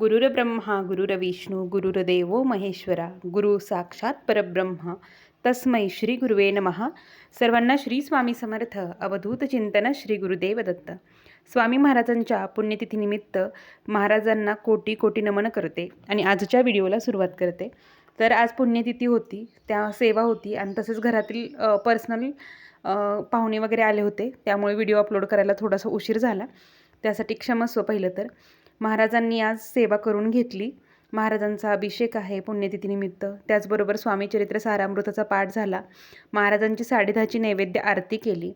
गुरुर्ब्रह्मा गुरुरविष्णू गुरुर्देवो महेश्वरा गुरु साक्षात परब्रह्म. तस्मै श्री गुरुवे नमहा सर्वांना श्री स्वामी समर्थ. अवधूत चिंतन श्री गुरुदेव दत्त. स्वामी महाराजांच्या पुण्यतिथीनिमित्त महाराजांना कोटी कोटी नमन करते आणि आजच्या व्हिडिओला सुरुवात करते. तर आज पुण्यतिथी होती त्या सेवा होती आणि तसेच घरातील पर्सनल पाहुणे वगैरे आले होते. त्यामुळे व्हिडिओ अपलोड करायला थोडासा उशीर झाला. त्यासाठी क्षमस्व पहिलं तर. महाराजांनी आज सेवा करून घेतली. महाराजांचा अभिषेक आहे पुण्यतिथीनिमित्त. त्याचबरोबर स्वामीचरित्र सारामृताचा पाठ झाला. महाराजांची साडेदहाची नैवेद्य आरती केली.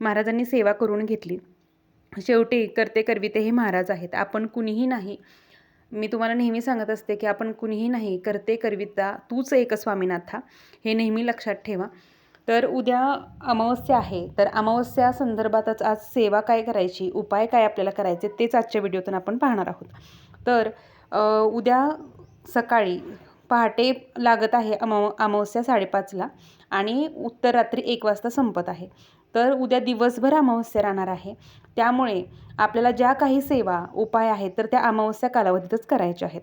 महाराजांनी सेवा करून घेतली. शेवटी करते करविते हे महाराज आहेत. आपण कुणीही नाही. मी तुम्हाला नेहमी सांगत असते की आपण कुणीही नाही. करते करविता तूच एक स्वामीनाथा. हे नेहमी लक्षात ठेवा. तर उद्या अमावस्या आहे. तर अमावस्या संदर्भातच आज सेवा काय करायची उपाय काय आपल्याला करायचे तेच आजच्या व्हिडिओतून आपण पाहणार आहोत. तर उद्या सकाळी पहाटे लागत आहे अमाव अमावस्या साडेपाचला आणि उत्तर रात्री एक वाजता संपत आहे. तर उद्या दिवसभर अमावस्या राहणार आहे. त्यामुळे आपल्याला ज्या काही सेवा उपाय आहेत तर त्या अमावस्या कालावधीतच करायच्या आहेत.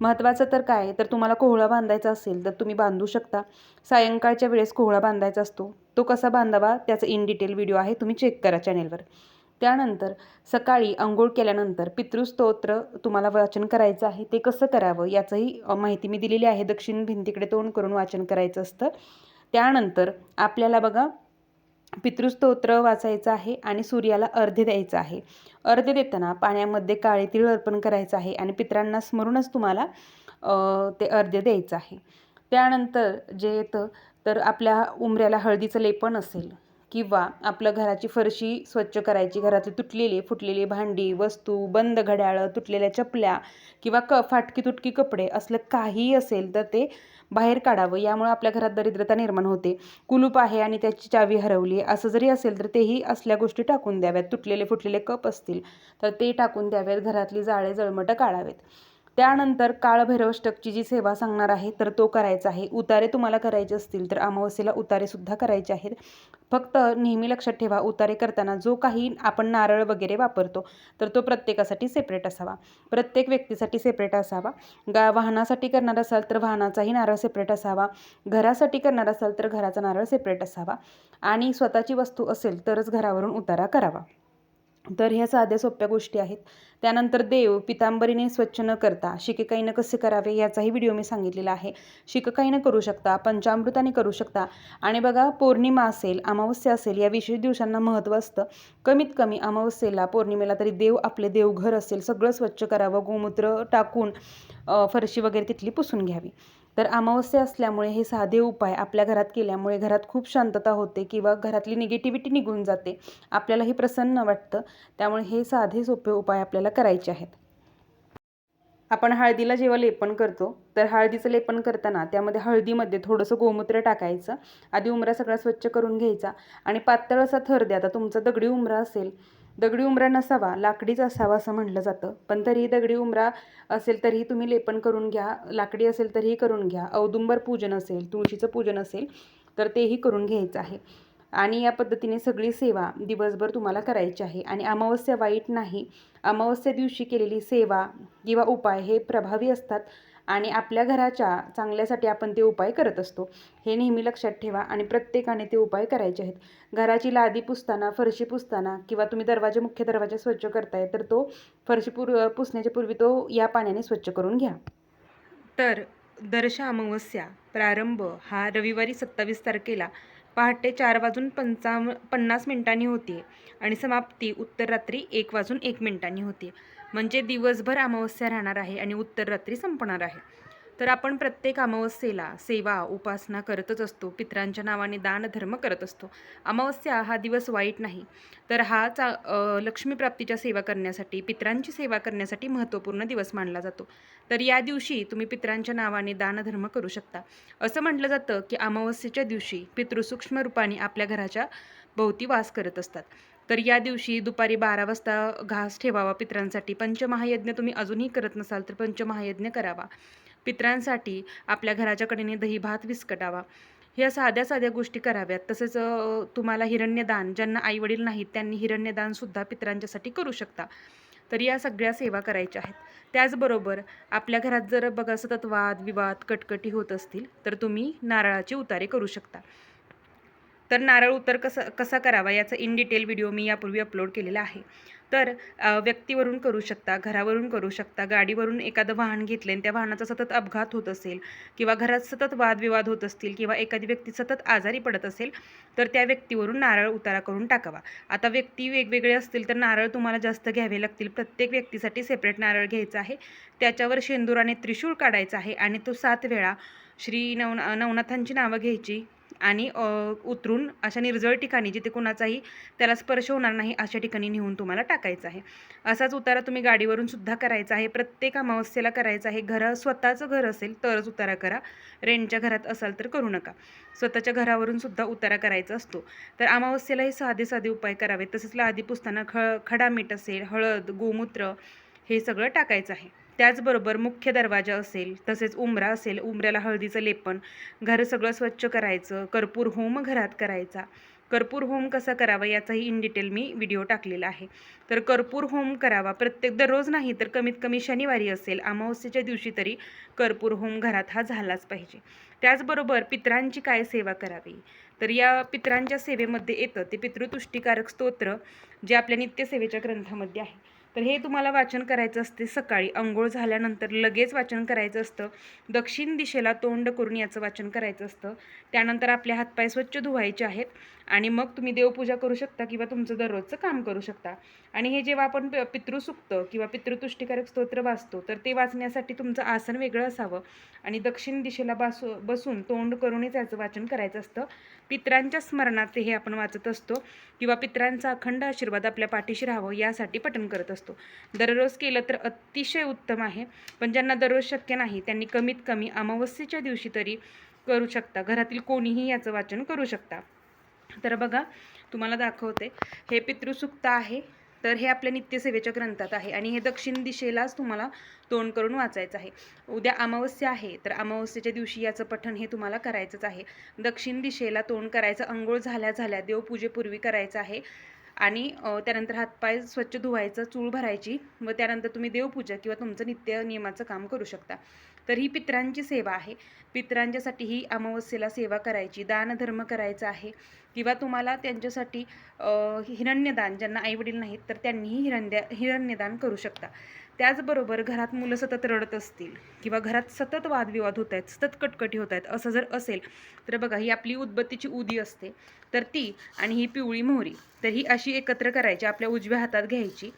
महत्त्वाचं तर काय? तर तुम्हाला कोहळा बांधायचा असेल तर तुम्ही बांधू शकता. सायंकाळच्या वेळेस कोहळा बांधायचा असतो. तो कसा बांधावा? त्याचं इन डिटेल व्हिडिओ आहे तुम्ही चेक करा चॅनेलवर. त्यानंतर सकाळी अंघोळ केल्यानंतर पितृस्तोत्र तुम्हाला वाचन करायचं आहे. ते कसं करावं? याचंही माहिती मी दिलेली आहे. दक्षिण भिंतीकडे तोंड करून वाचन करायचं असतं. त्यानंतर आपल्याला बघा पितृस्तोत्र वाचायचं आहे आणि सूर्याला अर्ध द्यायचं आहे. अर्ध देताना पाण्यामध्ये काळे तीळ अर्पण करायचं आहे आणि पितरांना स्मरूनच तुम्हाला ते अर्ध द्यायचं आहे. त्यानंतर जे येतं तर आपल्या उमऱ्याला हळदीचं लेपन असेल. किंवा आपलं घराची फरशी स्वच्छ करायची घरातली तुटलेली फुटलेली भांडी वस्तू बंद घड्याळं तुटलेल्या चपल्या किंवा क फाटकी तुटकी कपडे असलं काहीही असेल तर ते बाहेर काढावं. यामुळे आपल्या घरात दरिद्रता निर्माण होते. कुलूप आहे आणि त्याची चावी हरवली. असं जरी असेल तर तेही असल्या गोष्टी टाकून द्याव्यात. तुटलेले फुटलेले कप असतील तर ते टाकून द्यावेत. घरातली जाळे जळमटं काढावेत. त्यानंतर काळभैरवष्टकची जी सेवा सांगणार आहे तर तो करायचा आहे. उतारे तुम्हाला करायचे असतील तर अमावस्येला उतारेसुद्धा करायचे आहेत. फक्त नेहमी लक्षात ठेवा उतारे करताना जो काही आपण नारळ वगैरे वापरतो तर तो प्रत्येकासाठी सेपरेट असावा. प्रत्येक व्यक्तीसाठी सेपरेट असावा. गा वाहनासाठी करणार असाल तर वाहनाचाही नारळ सेपरेट असावा. घरासाठी करणार असाल तर घराचा नारळ सेपरेट असावा. आणि स्वतःची वस्तू असेल तरच घरावरून उतारा करावा. तर ह्या साध्या सोप्या गोष्टी आहेत. त्यानंतर देव पितांबरीने स्वच्छ न करता शिकेकाईनं कसे करावे याचाही व्हिडिओ मी सांगितलेला आहे. शिककाईनं करू शकता पंचामृताने करू शकता. आणि बघा पौर्णिमा असेल अमावस्या असेल या विशेष दिवसांना महत्त्व असतं. कमीत कमी अमावस्येला पौर्णिमेला तरी देव आपले देवघर असेल सगळं स्वच्छ करावं गोमूत्र टाकून फरशी वगैरे तिथली पुसून घ्यावी. तर अमावस्या असल्यामुळे हे साधे उपाय आपल्या घरात केल्यामुळे घरात खूप शांतता होते किंवा घरातली निगेटिव्हिटी निघून जाते. आपल्यालाही प्रसन्न वाटतं. त्यामुळे हे साधे सोपे उपाय आपल्याला करायचे आहेत. आपण हळदीला जेव्हा लेपन करतो तर हळदीचं लेपन करताना त्यामध्ये हळदीमध्ये थोडंसं गोमूत्र टाकायचं. आधी उमरा सगळा स्वच्छ करून घ्यायचा. आणि पातळ असा थर द्या आता तुमचा दगडी उमरा असेल. दगडी उमरा नसावा लाकडीच असावा असं म्हटलं जातं. पण तरीही दगडी उमरा असेल तरीही तुम्ही लेपन करून घ्या लाकडी असेल तरीही करून घ्या. औदुंबर पूजन असेल तुळशीचं पूजन असेल तर तेही करून घ्यायचं आहे. आणि या पद्धतीने सगळी सेवा दिवसभर तुम्हाला करायची आहे. आणि अमावस्या वाईट नाही. अमावस्या दिवशी केलेली सेवा किंवा उपाय हे प्रभावी असतात. आणि आपल्या घराच्या चांगल्यासाठी आपण ते उपाय करत असतो. हे नेहमी लक्षात ठेवा आणि प्रत्येकाने ते उपाय करायचे आहेत. घराची लादी पुसताना फरशी पुसताना किंवा तुम्ही दरवाजा मुख्य दरवाजा स्वच्छ करताय तर तो फरशी पूर्व पुसण्याच्या पूर्वी तो या पाण्याने स्वच्छ करून घ्या. तर दर्श अमावस्या प्रारंभ हा रविवारी सत्तावीस तारखेला पहाटे चार वाजून पंचाव पन्नास मिनिटांनी होती आणि समाप्ती उत्तर रात्री एक वाजून एक मिनिटांनी होती. म्हणजे दिवसभर अमावस्या राहणार आहे आणि उत्तर रात्री संपणार आहे. तर आपण प्रत्येक अमावस्येला सेवा उपासना करतच असतो. पित्रांच्या नावाने दानधर्म करत असतो. अमावस्या हा दिवस वाईट नाही. तर हा चा लक्ष्मीप्राप्तीच्या सेवा करण्यासाठी पित्रांची सेवा करण्यासाठी महत्त्वपूर्ण दिवस मानला जातो. तर या दिवशी तुम्ही पित्रांच्या नावाने दानधर्म करू शकता. असं म्हटलं जातं की अमावस्येच्या दिवशी पितृसूक्ष्म रूपाने आपल्या घराच्या भोवती वास करत असतात. तर या दिवशी दुपारी बारा वाजता घास ठेवावा पित्रांसाठी. पंचमहायज्ञ तुम्ही अजूनही करत नसाल तर पंचमहायज्ञ करावा. पित्रांसाठी आपल्या घराच्या कडेने दही भात विस्कटावा. ह्या साध्या साध्या गोष्टी कराव्यात. तसेच तुम्हाला हिरण्यदान ज्यांना आईवडील नाहीत त्यांनी हिरण्यदानसुद्धा पित्रांच्यासाठी करू शकता. तर या सगळ्या सेवा करायच्या आहेत. त्याचबरोबर आपल्या घरात जर बघा सतत वाद विवाद कटकटी होत असतील तर तुम्ही नारळाचे उतारे करू शकता. तर नारळ उतर कसा कसा करावा याचा इन डिटेल व्हिडिओ मी यापूर्वी अपलोड केलेला आहे. तर व्यक्तीवरून करू शकता घरावरून करू शकता गाडीवरून एखादं वाहन घेतलं आणि त्या वाहनाचा सतत अपघात होत असेल किंवा घरात सतत वादविवाद होत असतील किंवा एखादी व्यक्ती सतत आजारी पडत असेल तर त्या व्यक्तीवरून नारळ उतारा करून टाकावा. आता व्यक्ती वेगवेगळे असतील तर नारळ तुम्हाला जास्त घ्यावे लागतील. प्रत्येक व्यक्तीसाठी सेपरेट नारळ घ्यायचा आहे. त्याच्यावर शेंदूर आणि त्रिशूळ काढायचा आहे आणि तो सात वेळा श्री नवना नवनाथांची नावं घ्यायची. आणि उतरून अशा निर्जळ ठिकाणी जिथे कुणाचाही त्याला स्पर्श होणार नाही अशा ठिकाणी नेऊन तुम्हाला टाकायचं आहे. असाच उतारा तुम्ही गाडीवरून सुद्धा करायचा आहे. प्रत्येक अमावस्येला करायचा आहे. घर स्वतःचं घर असेल तरच उतारा करा. रेंटच्या घरात असाल तर करू नका. स्वतःच्या घरावरून सुद्धा उतारा करायचा असतो. तर अमावस्येला हे साधे साधे उपाय करावेत. तसेच लादी पुसताना ख खडा मीठ असेल हळद गोमूत्र हे सगळं टाकायचं आहे. त्याचबरोबर मुख्य दरवाजा असेल तसेच उंबरा असेल उंबऱ्याला हळदीचं लेपन घर सगळं स्वच्छ करायचं कर्पूर होम घरात करायचा. कर्पूर होम कसा करावा याचाही इन डिटेल मी व्हिडिओ टाकलेला आहे. तर कर्पूर होम करावा प्रत्येक दररोज नाही तर कमीत कमी शनिवारी असेल अमावस्येच्या दिवशी तरी कर्पूर होम घरात हा झालाच पाहिजे. त्याचबरोबर पितरांची काय सेवा करावी? तर या पितरांच्या सेवेमध्ये येतं ते पितृतुष्टीकारक स्तोत्र जे आपल्या नित्यसेवेच्या ग्रंथामध्ये आहे. तर हे तुम्हाला वाचन करायचं असते सकाळी. अंघोळ झाल्यानंतर लगेच वाचन करायचं असतं. दक्षिण दिशेला तोंड करून याचं वाचन करायचं असतं. त्यानंतर आपले हातपाय स्वच्छ धुवायचे आहेत. आणि मग तुम्ही देवपूजा करू शकता किंवा तुमचं दररोजचं काम करू शकता. आणि हे जेव्हा आपण प- पितृसुक्त किंवा पितृतुष्टीकारक स्तोत्र वाचतो तर ते वाचण्यासाठी तुमचं आसन वेगळं असावं. आणि दक्षिण दिशेला बासू बसून तोंड करूनच याचं वाचन करायचं असतं. पित्रांच्या स्मरणात हे आपण वाचत असतो किंवा पितरांचा अखंड आशीर्वाद आपल्या पाठीशी राहावं यासाठी पठण करत असतो. दररोज केलं तर अतिशय उत्तम आहे. पण ज्यांना दररोज शक्य नाही त्यांनी कमीत कमी अमावस्येच्या दिवशी तरी करू शकता. घरातील कोणीही याचं वाचन करू शकता. तर बघा तुम्हाला दाखवते. हे पितृसुक्त आहे तर हे आपल्या नित्यसेवेच्या ग्रंथात आहे. आणि हे दक्षिण दिशेलाच तुम्हाला तोंड करून वाचायचं आहे. उद्या अमावस्या आहे तर अमावस्येच्या दिवशी याचं पठण हे तुम्हाला करायचंच आहे. दक्षिण दिशेला तोंड करायचं अंघोळ झाल्या झाल्या देवपूजेपूर्वी करायचं आहे. आणि त्यानंतर हातपाय स्वच्छ धुवायचं चूळ भरायची. व त्यानंतर तुम्ही देवपूजा किंवा तुमचं नित्य नियमाचं काम करू शकता. तर ही पितरांची सेवा आहे. पित्रांच्यासाठी ही अमावस्येला सेवा करायची दानधर्म करायचा आहे. किंवा तुम्हाला त्यांच्यासाठी हिरण्यदान ज्यांना आईवडील नाहीत तर त्यांनीही हिरण्या हिरण्यदान करू शकता. त्याचबरोबर घरात मुलं सतत रडत असतील किंवा घरात सतत वादविवाद होत आहेत सतत कटकटी होत आहेत असं जर असेल तर बघा ही आपली उदबत्तीची उदी असते. तर ती आणि ही पिवळी मोहरी तर ही अशी एकत्र करायची आपल्या उजव्या हातात घ्यायची.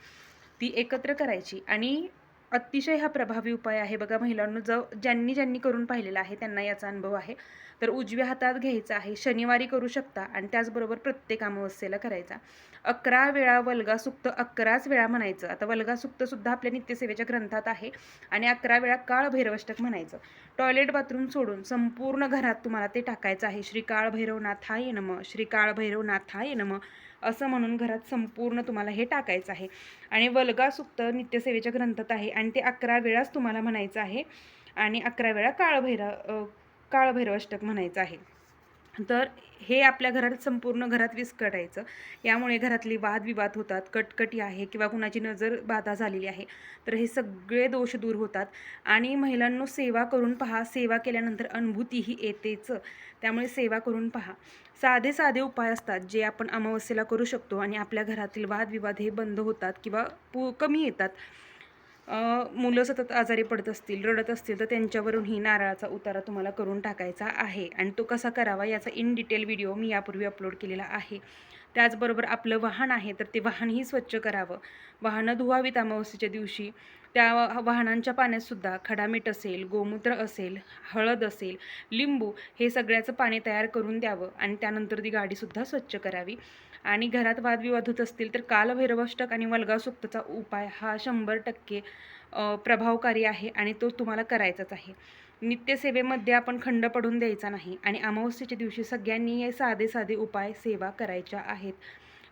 ती एकत्र करायची आणि अतिशय हा प्रभावी उपाय आहे. बघा महिलांनो ज ज्यांनी ज्यांनी करून पाहिलेला आहे त्यांना याचा अनुभव आहे. तर उजव्या हातात घ्यायचा आहे शनिवारी करू शकता आणि त्याचबरोबर प्रत्येक अमावस्येला करायचा. अकरा वेळा वल्गा सुक्त अकराच वेळा म्हणायचं. आता वल्गा सुक्त सुद्धा आपल्या नित्यसेवेच्या ग्रंथात आहे आणि अकरा वेळा काळ भैरवष्टक म्हणायचं. टॉयलेट बाथरूम सोडून संपूर्ण घरात तुम्हाला ते टाकायचं आहे. श्री काळ भैरवनाथाय नम श्री काळ भैरवनाथाय नम असं म्हणून घरात संपूर्ण तुम्हाला हे टाकायचं आहे. आणि वल्गा सुक्त नित्यसेवेच्या ग्रंथात आहे आणि ते अकरा वेळाच तुम्हाला म्हणायचं आहे. आणि अकरा वेळा काळभैरव काळभैरवाष्टक म्हणायचं आहे. तर हे आपल्या घरात संपूर्ण घरात विस्कटायचं. यामुळे घरातली वादविवाद होतात कटकटी आहे किंवा कुणाची नजर बाधा झालेली आहे तर हे सगळे दोष दूर होतात. आणि महिलांनो सेवा करून पहा. सेवा केल्यानंतर अनुभूतीही येतेच. त्यामुळे सेवा करून पहा. साधे साधे उपाय असतात जे आपण अमावस्येला करू शकतो आणि आपल्या घरातील वादविवाद हे बंद होतात किंवा पु कमी येतात. मुलं सतत आजारी पडत असतील रडत असतील तर त्यांच्यावरूनही नारळाचा उतारा तुम्हाला करून टाकायचा आहे. आणि तो कसा करावा याचा इन डिटेल व्हिडिओ मी यापूर्वी अपलोड केलेला आहे. त्याचबरोबर आपलं वाहन आहे तर ते वाहनही स्वच्छ करावं. वाहनं धुवावीत अमावस्येच्या दिवशी. त्या वा- वाहनांच्या पाण्यातसुद्धा खडामीठ असेल गोमूत्र असेल हळद असेल लिंबू हे सगळ्याचं पाणी तयार करून द्यावं आणि त्यानंतर ती गाडीसुद्धा स्वच्छ करावी. आणि घरात वादविवाद होत असतील तर कालभैरवाष्टक आणि वल्गा सुक्तचा उपाय हा शंभर टक्के प्रभावकारी आहे आणि तो तुम्हाला करायचाच आहे. नित्यसेवेमध्ये आपण खंड पडून द्यायचा नाही आणि अमावस्येच्या दिवशी सगळ्यांनी हे साधे साधे उपाय सेवा करायच्या आहेत.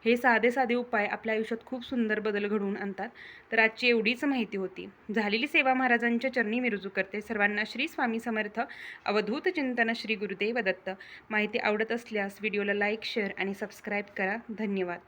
हे साधे साधे उपाय आपल्या आयुष्यात खूप सुंदर बदल घडवून आणतात. तर आजची एवढीच माहिती होती. झालेली सेवा महाराजांच्या चरणी मी रुजू करते. सर्वांना श्री स्वामी समर्थ. अवधूत चिंतन श्री गुरुदेव दत्त. माहिती आवडत असल्यास व्हिडिओला लाईक शेअर आणि सबस्क्राईब करा. धन्यवाद.